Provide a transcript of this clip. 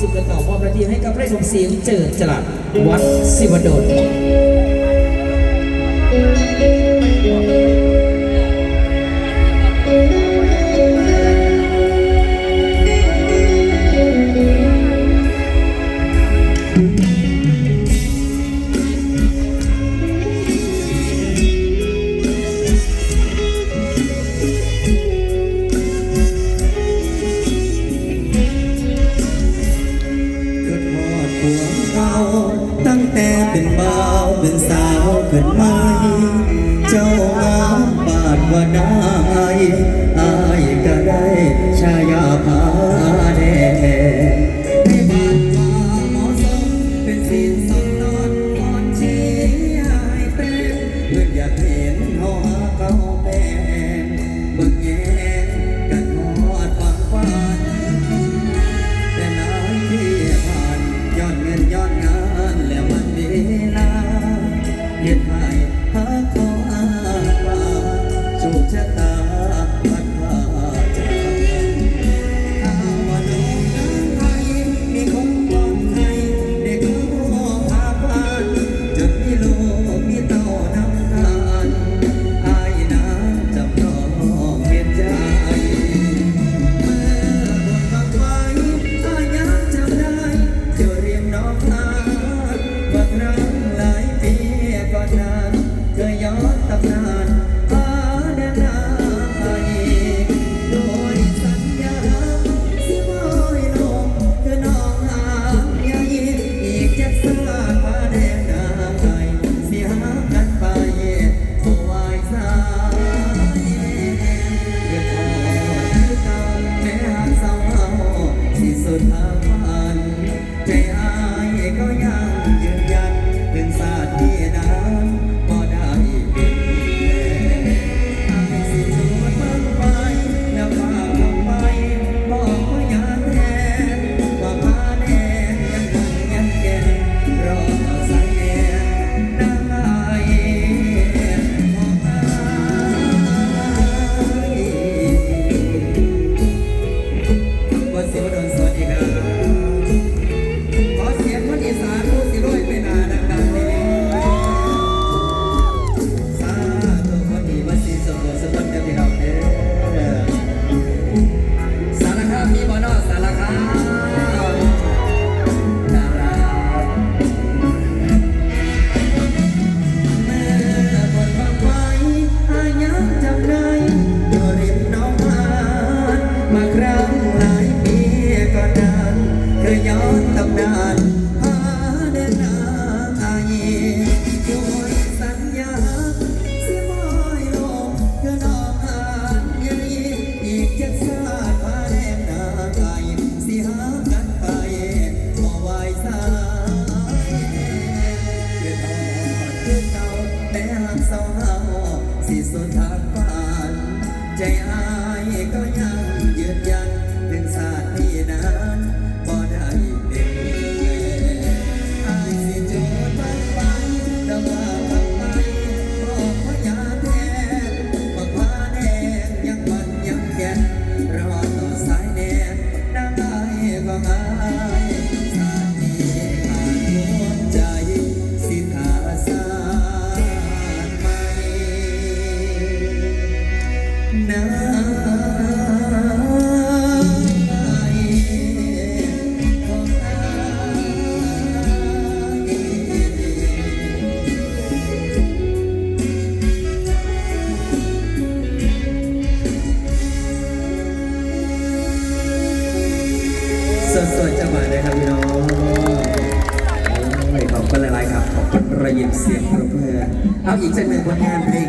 สิบและต่อความประเดียให้กับไร่สนุ่มเสียงเจิดจลัดวัดสิวดล เป็นสาวขึ้นไหมเจ้างามบาดว่าได้ เคยย้อนตำนาน ฝัน ใจอายก็ยังยืนยันถึงศาสตร์ที่นั้น ได้สดๆจะมาเลครับน้องโอ้ขอบคุณหลายๆครับระยิบเสียงรบมือเอาอีกสักหนึ่งผลงานเพลง